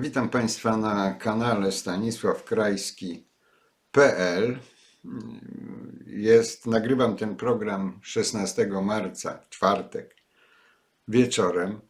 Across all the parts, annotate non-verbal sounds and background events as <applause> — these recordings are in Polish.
Witam Państwa na kanale stanisławkrajski.pl. Jest, nagrywam ten program 16 marca, czwartek, wieczorem.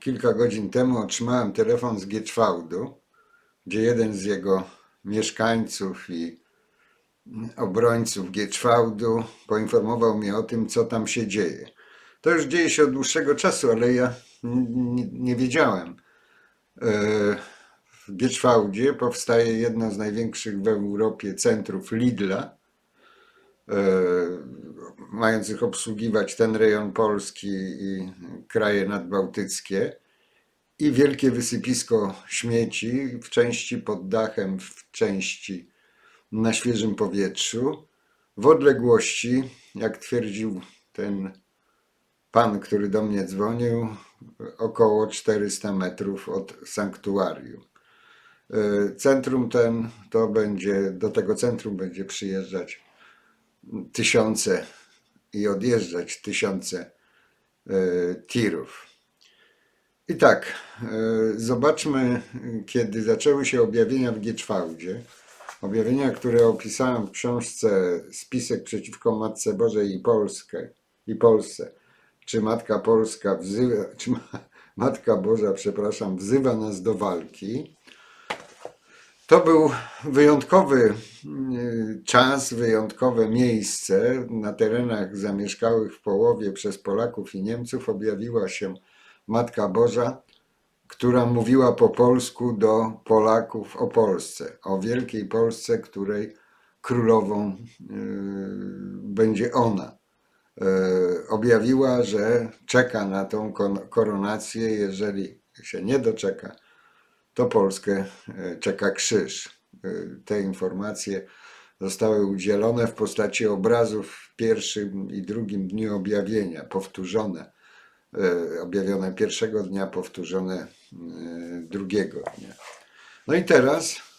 Kilka godzin temu otrzymałem telefon z Gieczwałdu, gdzie jeden z jego mieszkańców i obrońców Gieczwałdu poinformował mnie o tym, co tam się dzieje. To już dzieje się od dłuższego czasu, ale ja n- n- nie wiedziałem. W Gieczwałdzie powstaje jedno z największych w Europie centrów Lidla, e, mających obsługiwać ten rejon Polski i kraje nadbałtyckie. I wielkie wysypisko śmieci w części pod dachem, w części na świeżym powietrzu, w odległości, jak twierdził ten pan, który do mnie dzwonił, około 400 metrów od sanktuarium. E, Centrum ten to będzie, do tego centrum będzie przyjeżdżać tysiące i odjeżdżać tysiące e, tirów. I tak, e, zobaczmy, kiedy zaczęły się objawienia w Gieczwałdzie. Objawienia, które opisałem w książce Spisek przeciwko Matce Bożej i Polskę i Polsce. Czy Matka Polska wzywa, czy ma, Matka Boża, przepraszam, wzywa nas do walki. To był wyjątkowy y, czas, wyjątkowe miejsce. Na terenach zamieszkałych w połowie przez Polaków i Niemców objawiła się Matka Boża, która mówiła po polsku do Polaków o Polsce, o wielkiej Polsce, której królową y, będzie ona. Y, Objawiła, że czeka na tą koronację, jeżeli się nie doczeka, to Polskę e, czeka krzyż. E, Te informacje zostały udzielone w postaci obrazów w pierwszym i drugim dniu objawienia, powtórzone. E, Objawione pierwszego dnia, powtórzone e, drugiego dnia. No i teraz e,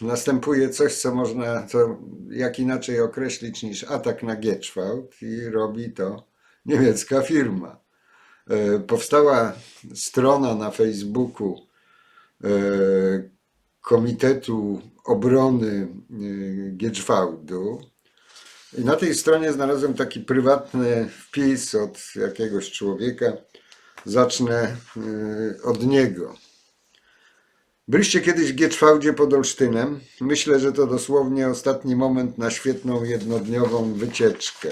następuje coś, co można, jak inaczej określić niż atak na Gieczwałd i robi to niemiecka firma. E, Powstała strona na Facebooku e, Komitetu Obrony e, Gieczwałdu. I na tej stronie znalazłem taki prywatny wpis od jakiegoś człowieka. Zacznę e, od niego. Byliście kiedyś w Gieczwałdzie pod Olsztynem? Myślę, że to dosłownie ostatni moment na świetną jednodniową wycieczkę.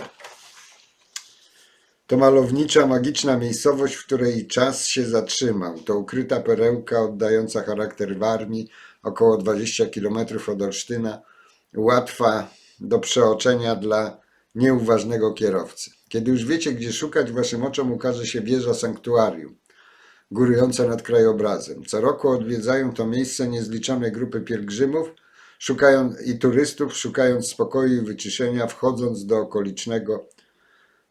To malownicza, magiczna miejscowość, w której czas się zatrzymał. To ukryta perełka oddająca charakter Warmii, około 20 km od Olsztyna, łatwa do przeoczenia dla nieuważnego kierowcy. Kiedy już wiecie, gdzie szukać, waszym oczom ukaże się wieża sanktuarium, górująca nad krajobrazem. Co roku odwiedzają to miejsce niezliczone grupy pielgrzymów szukają, i turystów, szukając spokoju i wyciszenia, wchodząc do okolicznego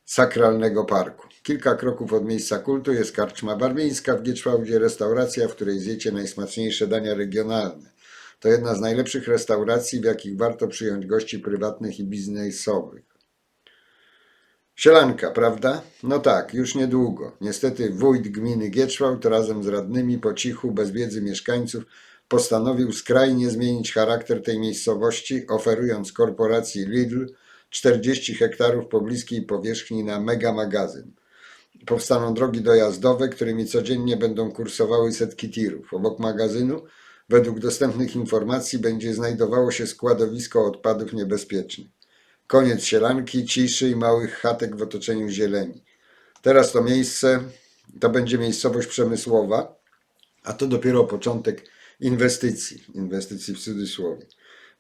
sakralnego parku. Kilka kroków od miejsca kultu jest karczma barmińska w Gieczwałdzie, restauracja, w której zjecie najsmaczniejsze dania regionalne. To jedna z najlepszych restauracji, w jakich warto przyjąć gości prywatnych i biznesowych. Sielanka, prawda? No tak, już niedługo. Niestety wójt gminy Gieczwałd razem z radnymi po cichu, bez wiedzy mieszkańców, postanowił skrajnie zmienić charakter tej miejscowości, oferując korporacji Lidl 40 hektarów pobliskiej powierzchni na mega magazyn. Powstaną drogi dojazdowe, którymi codziennie będą kursowały setki tirów. Obok magazynu, według dostępnych informacji, będzie znajdowało się składowisko odpadów niebezpiecznych. Koniec sielanki, ciszy i małych chatek w otoczeniu zieleni. Teraz to miejsce to będzie miejscowość przemysłowa, a to dopiero początek inwestycji, inwestycji w cudzysłowie.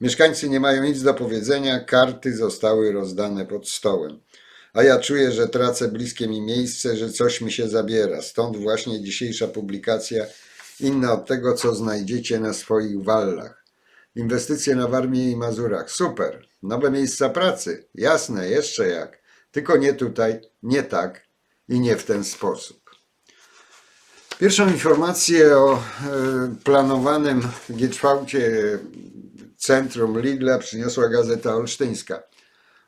Mieszkańcy nie mają nic do powiedzenia, karty zostały rozdane pod stołem. A ja czuję, że tracę bliskie mi miejsce, że coś mi się zabiera. Stąd właśnie dzisiejsza publikacja, inna od tego, co znajdziecie na swoich wallach. Inwestycje na Warmii i Mazurach. Super. Nowe miejsca pracy. Jasne, jeszcze jak. Tylko nie tutaj, nie tak i nie w ten sposób. Pierwszą informację o e, planowanym Gieczwałcie centrum Lidla przyniosła Gazeta Olsztyńska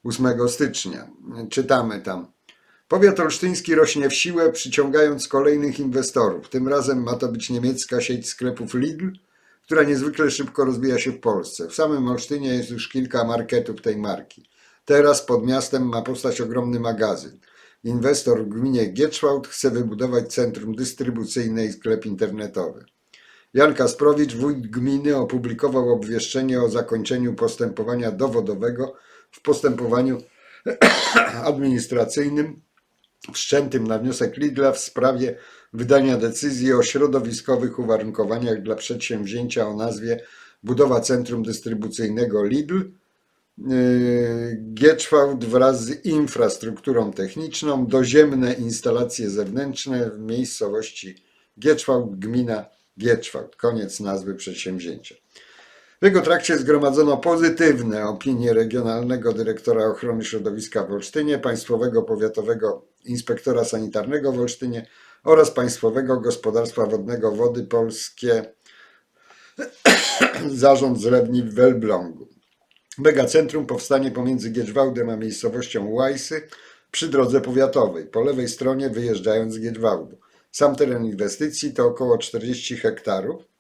8 stycznia. Czytamy tam. Powiat olsztyński rośnie w siłę, przyciągając kolejnych inwestorów. Tym razem ma to być niemiecka sieć sklepów Lidl, która niezwykle szybko rozwija się w Polsce. W samym Olsztynie jest już kilka marketów tej marki. Teraz pod miastem ma powstać ogromny magazyn. Inwestor w gminie Gietrzwałd chce wybudować centrum dystrybucyjne i sklep internetowy. Jan Kasprowicz, wójt gminy, opublikował obwieszczenie o zakończeniu postępowania dowodowego w postępowaniu <coughs> administracyjnym wszczętym na wniosek Lidla w sprawie wydania decyzji o środowiskowych uwarunkowaniach dla przedsięwzięcia o nazwie Budowa Centrum Dystrybucyjnego Lidl Yy, Gieczwałd wraz z infrastrukturą techniczną, doziemne instalacje zewnętrzne w miejscowości Gieczwałd, gmina Gieczwałd. Koniec nazwy przedsięwzięcia. W jego trakcie zgromadzono pozytywne opinie Regionalnego Dyrektora Ochrony Środowiska w Olsztynie, Państwowego Powiatowego Inspektora Sanitarnego w Olsztynie oraz Państwowego Gospodarstwa Wodnego Wody Polskie <coughs> Zarząd Zlewni w Elblągu. Megacentrum powstanie pomiędzy Giedrzwałdem a miejscowością Łajsy przy drodze powiatowej, po lewej stronie wyjeżdżając z Giedrzwałdu. Sam teren inwestycji to około 40 hektarów.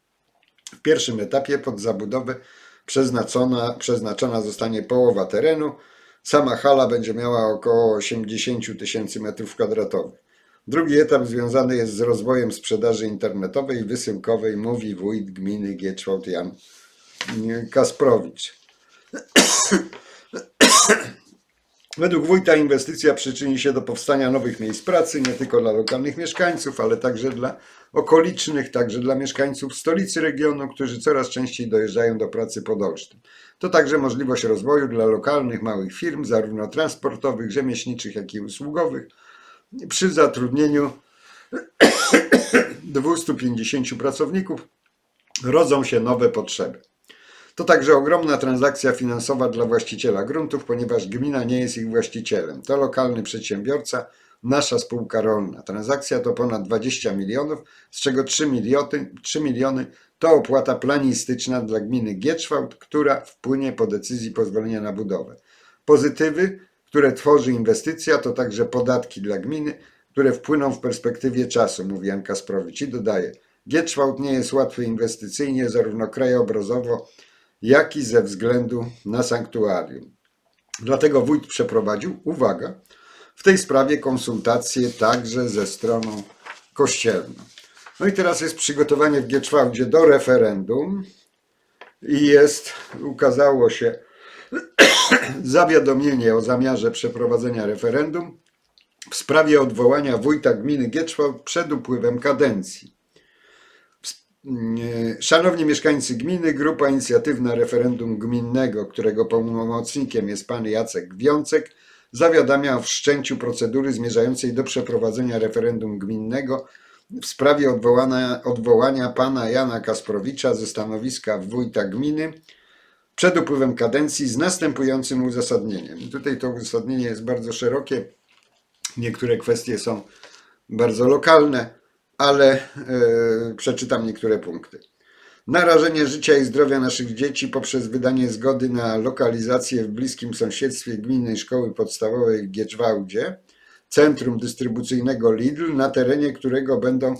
W pierwszym etapie pod zabudowę przeznaczona, przeznaczona zostanie połowa terenu. Sama hala będzie miała około 80 tysięcy metrów kwadratowych. Drugi etap związany jest z rozwojem sprzedaży internetowej i wysyłkowej, mówi wójt gminy Gieczwałd Jan Kasprowicz. Według wójta inwestycja przyczyni się do powstania nowych miejsc pracy nie tylko dla lokalnych mieszkańców, ale także dla okolicznych, także dla mieszkańców stolicy regionu, którzy coraz częściej dojeżdżają do pracy pod Olsztyn. To także możliwość rozwoju dla lokalnych małych firm, zarówno transportowych, rzemieślniczych, jak i usługowych, przy zatrudnieniu <coughs> 250 pracowników rodzą się nowe potrzeby. To także ogromna transakcja finansowa dla właściciela gruntów, ponieważ gmina nie jest ich właścicielem. To lokalny przedsiębiorca, nasza spółka rolna. Transakcja to ponad 20 milionów, z czego 3 miliony, 3 miliony to opłata planistyczna dla gminy Gietrzwałd, która wpłynie po decyzji pozwolenia na budowę. Pozytywy, które tworzy inwestycja, to także podatki dla gminy, które wpłyną w perspektywie czasu, mówi Jan Kasprowicz i dodaje. Gietrzwałd nie jest łatwy inwestycyjnie, zarówno krajobrazowo, jak i ze względu na sanktuarium. Dlatego wójt przeprowadził, uwaga, w tej sprawie konsultacje także ze stroną kościelną. No i teraz jest przygotowanie w Gieczwałdzie do referendum i jest, ukazało się <clears throat> zawiadomienie o zamiarze przeprowadzenia referendum w sprawie odwołania wójta gminy Gieczwałd przed upływem kadencji. Szanowni mieszkańcy gminy, grupa inicjatywna referendum gminnego, którego pełnomocnikiem jest pan Jacek Wiącek, zawiadamia o wszczęciu procedury zmierzającej do przeprowadzenia referendum gminnego w sprawie odwołania, odwołania pana Jana Kasprowicza ze stanowiska wójta gminy przed upływem kadencji z następującym uzasadnieniem. Tutaj to uzasadnienie jest bardzo szerokie. Niektóre kwestie są bardzo lokalne ale e, przeczytam niektóre punkty. Narażenie życia i zdrowia naszych dzieci poprzez wydanie zgody na lokalizację w bliskim sąsiedztwie gminnej szkoły podstawowej w Gieczwałdzie, centrum dystrybucyjnego Lidl, na terenie którego będą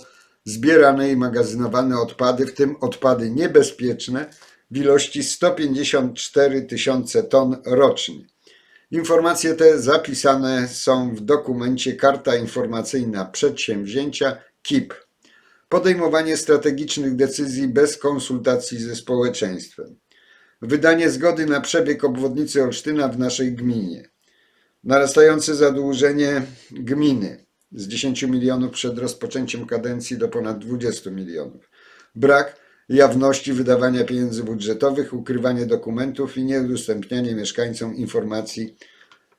zbierane i magazynowane odpady, w tym odpady niebezpieczne w ilości 154 tysiące ton rocznie. Informacje te zapisane są w dokumencie Karta Informacyjna Przedsięwzięcia KIP. Podejmowanie strategicznych decyzji bez konsultacji ze społeczeństwem. Wydanie zgody na przebieg obwodnicy Olsztyna w naszej gminie. Narastające zadłużenie gminy z 10 milionów przed rozpoczęciem kadencji do ponad 20 milionów. Brak jawności wydawania pieniędzy budżetowych, ukrywanie dokumentów i nieudostępnianie mieszkańcom informacji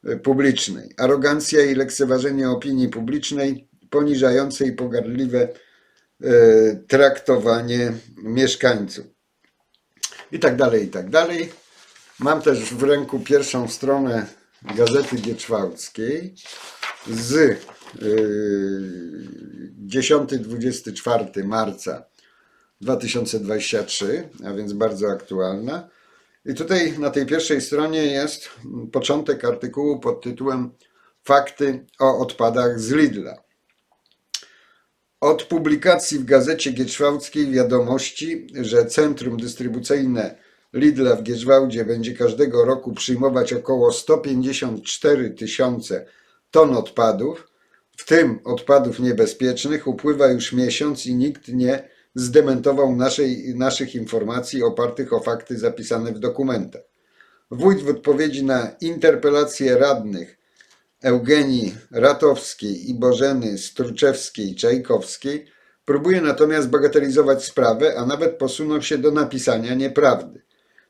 e, publicznej. Arogancja i lekceważenie opinii publicznej poniżające i pogardliwe e, traktowanie mieszkańców. I tak dalej, i tak dalej. Mam też w ręku pierwszą stronę Gazety Gieczwałckiej z 10-24 e, marca 2023, a więc bardzo aktualna. I tutaj na tej pierwszej stronie jest początek artykułu pod tytułem fakty o odpadach z Lidla. Od publikacji w gazecie Gietrzwałckiej wiadomości, że centrum dystrybucyjne Lidla w Gierzwałdzie będzie każdego roku przyjmować około 154 tysiące ton odpadów, w tym odpadów niebezpiecznych, upływa już miesiąc i nikt nie zdementował naszej, naszych informacji opartych o fakty zapisane w dokumentach. Wójt w odpowiedzi na interpelację radnych Eugenii Ratowskiej i Bożeny Struczewskiej-Czajkowskiej próbuje natomiast bagatelizować sprawę, a nawet posunął się do napisania nieprawdy.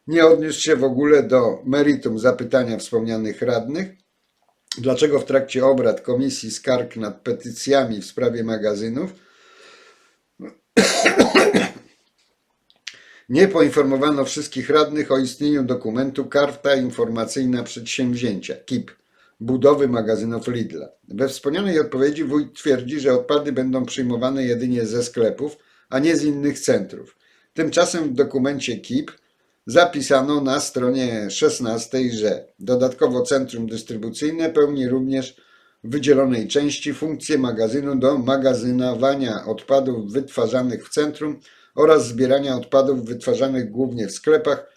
Nie odniósł się w ogóle do meritum zapytania wspomnianych radnych, dlaczego w trakcie obrad Komisji Skarg nad petycjami w sprawie magazynów <coughs> nie poinformowano wszystkich radnych o istnieniu dokumentu Karta Informacyjna Przedsięwzięcia KIP budowy magazynów Lidla. We wspomnianej odpowiedzi wójt twierdzi, że odpady będą przyjmowane jedynie ze sklepów, a nie z innych centrów. Tymczasem w dokumencie KIP zapisano na stronie 16, że dodatkowo centrum dystrybucyjne pełni również w wydzielonej części funkcję magazynu do magazynowania odpadów wytwarzanych w centrum oraz zbierania odpadów wytwarzanych głównie w sklepach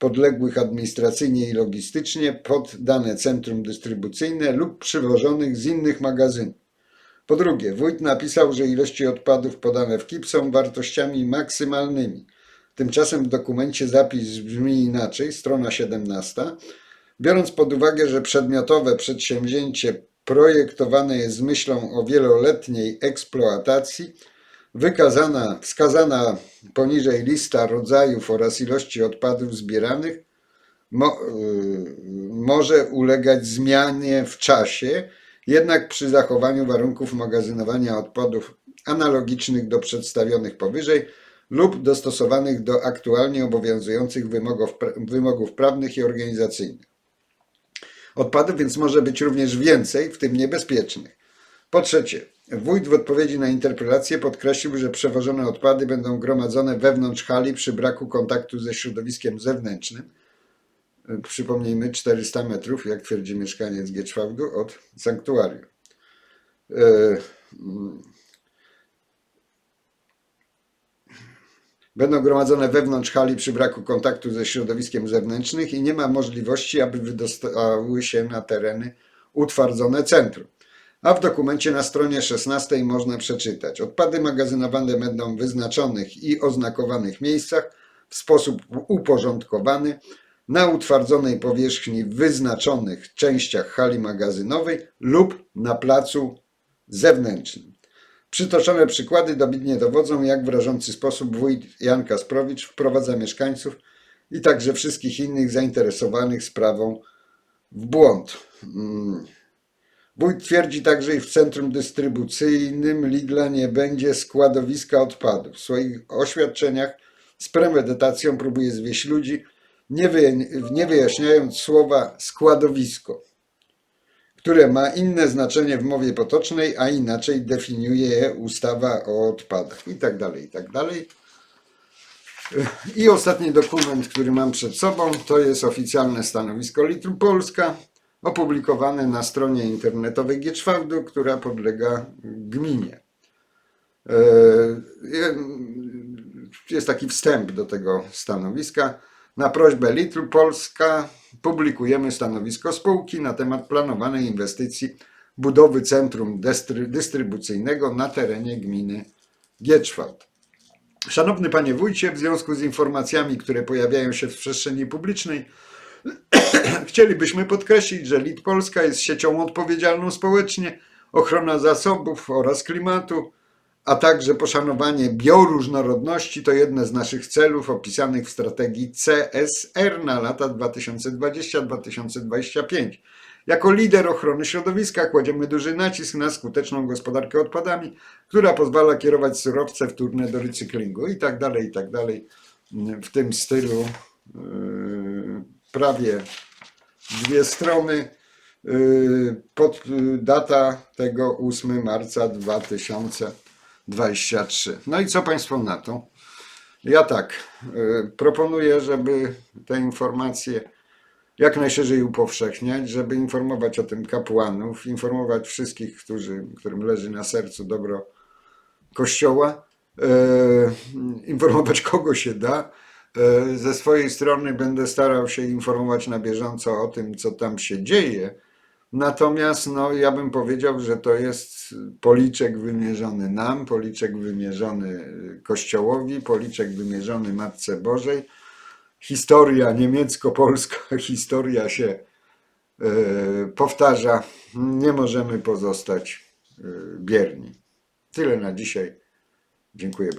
podległych administracyjnie i logistycznie pod dane centrum dystrybucyjne lub przywożonych z innych magazynów. Po drugie, wójt napisał, że ilości odpadów podane w KIP są wartościami maksymalnymi. Tymczasem w dokumencie zapis brzmi inaczej, strona 17. Biorąc pod uwagę, że przedmiotowe przedsięwzięcie projektowane jest z myślą o wieloletniej eksploatacji, wykazana, wskazana poniżej lista rodzajów oraz ilości odpadów zbieranych mo, y, może ulegać zmianie w czasie, jednak przy zachowaniu warunków magazynowania odpadów analogicznych do przedstawionych powyżej lub dostosowanych do aktualnie obowiązujących wymogów, wymogów prawnych i organizacyjnych. Odpadów więc może być również więcej, w tym niebezpiecznych. Po trzecie, wójt w odpowiedzi na interpelację podkreślił, że przewożone odpady będą gromadzone wewnątrz hali przy braku kontaktu ze środowiskiem zewnętrznym. Y, Przypomnijmy, 400 metrów, jak twierdzi mieszkaniec Gieczwałdu, od sanktuarium. Y, mm, Będą gromadzone wewnątrz hali przy braku kontaktu ze środowiskiem zewnętrznym i nie ma możliwości, aby wydostały się na tereny utwardzone centrum. A w dokumencie na stronie 16 można przeczytać: Odpady magazynowane będą w wyznaczonych i oznakowanych miejscach w sposób uporządkowany na utwardzonej powierzchni w wyznaczonych częściach hali magazynowej lub na placu zewnętrznym. Przytoczone przykłady dobitnie dowodzą, jak w rażący sposób wójt Jan Kasprowicz wprowadza mieszkańców i także wszystkich innych zainteresowanych sprawą w błąd. Wójt twierdzi także, iż w centrum dystrybucyjnym Lidla nie będzie składowiska odpadów. W swoich oświadczeniach z premedytacją próbuje zwieść ludzi, nie, wy, nie wyjaśniając słowa składowisko, które ma inne znaczenie w mowie potocznej, a inaczej definiuje je ustawa o odpadach i tak i tak dalej. I ostatni dokument, który mam przed sobą, to jest oficjalne stanowisko Litru Polska, opublikowane na stronie internetowej Gieczwałdu, która podlega gminie. E, Jest taki wstęp do tego stanowiska. Na prośbę Litru Polska publikujemy stanowisko spółki na temat planowanej inwestycji budowy centrum dystry- dystrybucyjnego na terenie gminy Gieczwałd. Szanowny Panie Wójcie, w związku z informacjami, które pojawiają się w przestrzeni publicznej, <clears throat> chcielibyśmy podkreślić, że Lit Polska jest siecią odpowiedzialną społecznie, ochrona zasobów oraz klimatu, a także poszanowanie bioróżnorodności to jedne z naszych celów opisanych w strategii CSR na lata 2020-2025. Jako lider ochrony środowiska kładziemy duży nacisk na skuteczną gospodarkę odpadami, która pozwala kierować surowce wtórne do recyklingu i tak dalej, i tak dalej. W tym stylu yy, prawie dwie strony. Yy, Pod, yy, data tego 8 marca 2023. No i co Państwo na to? Ja tak, yy, proponuję, żeby te informacje jak najszerzej upowszechniać, żeby informować o tym kapłanów, informować wszystkich, którzy, którym leży na sercu dobro Kościoła, informować <laughs> kogo się da. E, Ze swojej strony będę starał się informować na bieżąco o tym, co tam się dzieje. Natomiast no, ja bym powiedział, że to jest policzek wymierzony nam, policzek wymierzony Kościołowi, policzek wymierzony Matce Bożej. Historia niemiecko-polska, <laughs> historia się e, powtarza. Nie możemy pozostać e, bierni. Tyle na dzisiaj. Dziękuję bardzo.